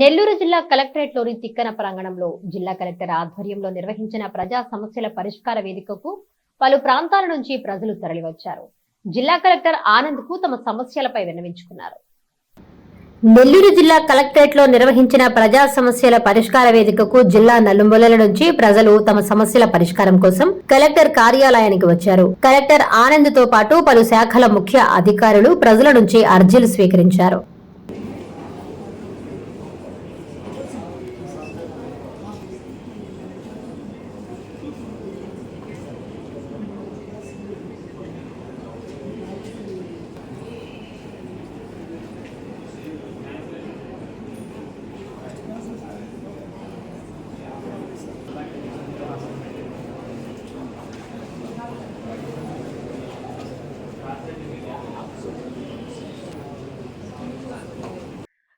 నెల్లూరు జిల్లా కలెక్టరేట్లోని తిక్కన ప్రాంగణంలో జిల్లా కలెక్టర్ ఆధ్వర్యంలో నిర్వహించిన ప్రజా సమస్యల పరిష్కార వేదికకు పలు ప్రాంతాల నుంచి ప్రజలు తరలివచ్చారు. జిల్లా కలెక్టర్ ఆనంద్కు తమ సమస్యలపై విన్నవించుకున్నారు. నెల్లూరు జిల్లా కలెక్టరేట్లో నిర్వహించిన ప్రజా సమస్యల పరిష్కార వేదికకు జిల్లా నలుమూలల నుంచి ప్రజలు తమ సమస్యల పరిష్కారం కోసం కలెక్టర్ కార్యాలయానికి వచ్చారు. కలెక్టర్ ఆనంద్తో పాటు పలు శాఖల ముఖ్య అధికారులు ప్రజల నుంచి అర్జీలు స్వీకరించారు.